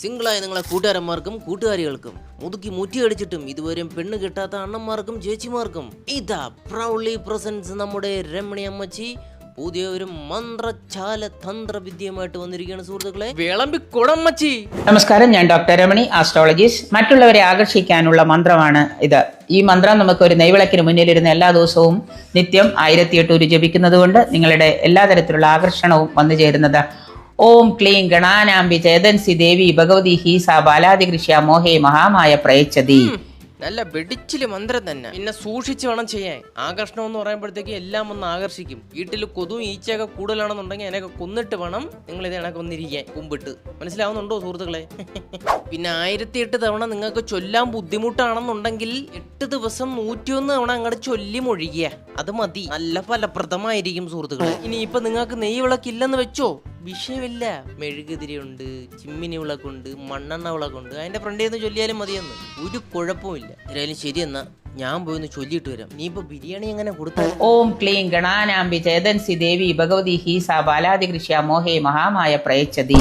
സിംഗിളായ നിങ്ങളെ കൂട്ടുകാരന്മാർക്കും കൂട്ടുകാരികൾക്കും മുതുക്കി മുറ്റിയടിച്ചിട്ടും ഇതുവരെയും പെണ്ണ് കിട്ടാത്ത അണ്ണന്മാർക്കും ചേച്ചിമാർക്കും ഇതാ പ്രൗഡ്ലി പ്രസൻസ് നമ്മുടെ രമണി അമ്മച്ചി. പുതിയ ഒരു മന്ത്രചാല തന്ത്രവിദ്യയുമായിട്ട് വന്നിരിക്കുകയാണ് സുഹൃത്തുക്കളെ. വിളമ്പി കുടമ്മച്ചി നമസ്കാരം ഞാൻ ഡോക്ടർ രമണി ആസ്ട്രോളജിസ്റ്റ് മറ്റുള്ളവരെ ആകർഷിക്കാനുള്ള മന്ത്രമാണ് ഇത്. ഈ മന്ത്രം നമുക്ക് ഒരു നെയ്വിളക്കിന് മുന്നിലിരുന്ന് എല്ലാ ദിവസവും നിത്യം ആയിരത്തി എട്ടൂര് ജപിക്കുന്നത് കൊണ്ട് നിങ്ങളുടെ എല്ലാ തരത്തിലുള്ള ആകർഷണവും വന്നു ചേരുന്നത് ഓം ക്ലീം ഗണാനാംബി ചേതൻസി ദേവി ഭഗവതി ഹീസ ബാലാതികൃഷ്യ മോഹേ മഹാമായ പ്രയച്ചതി. നല്ല വെടിച്ചിൽ മന്ത്രം തന്നെ. പിന്നെ സൂക്ഷിച്ച് വേണം ചെയ്യാൻ. ആകർഷണം എന്ന് പറയുമ്പോഴത്തേക്ക് എല്ലാം ഒന്ന് ആകർഷിക്കും. വീട്ടിൽ കൊതുവും ഈച്ചയൊക്കെ കൂടുതലാണെന്നുണ്ടെങ്കിൽ അതിനൊക്കെ കൊന്നിട്ട് വേണം നിങ്ങൾ ഇത് കണക്ക് ഒന്നിരിക്കാൻ കുമ്പിട്ട്. മനസ്സിലാവുന്നുണ്ടോ സുഹൃത്തുക്കളെ? പിന്നെ ആയിരത്തി എട്ട് തവണ നിങ്ങൾക്ക് ചൊല്ലാൻ ബുദ്ധിമുട്ടാണെന്നുണ്ടെങ്കിൽ എട്ട് ദിവസം നൂറ്റിയൊന്ന് തവണ അങ്ങോട്ട് ചൊല്ലി മൊഴിക്കുക അത് മതി. നല്ല ഫലപ്രദമായിരിക്കും സുഹൃത്തുക്കളെ. ഇനി ഇപ്പൊ നിങ്ങൾക്ക് നെയ്യ് വിളക്കില്ലെന്ന് വെച്ചോ? വിഷയമില്ല മെഴുകുതിരിയുണ്ട് ചിമ്മിനി വിളക്കുണ്ട് മണ്ണെണ്ണ വിളക്കുണ്ട്. അതിന്റെ ഫ്രണ്ടിൽ ചൊല്ലിയാലും മതിയെന്ന്. ഒരു കുഴപ്പമില്ല എന്തായാലും ശരി എന്നാ. ഞാൻ പോയി ചൊല്ലിയിട്ട് വരാം. നീ ഇപ്പൊ ബിരിയാണി എങ്ങനെ കൊടുത്തു? ഓം ക്ലീം ഗണാനാംബി ചേതൻസി ദേവി ഭഗവതി ഹീസ ബാലാതികൃഷ്യ മോഹേ മഹാമായ പ്രയച്ചതി.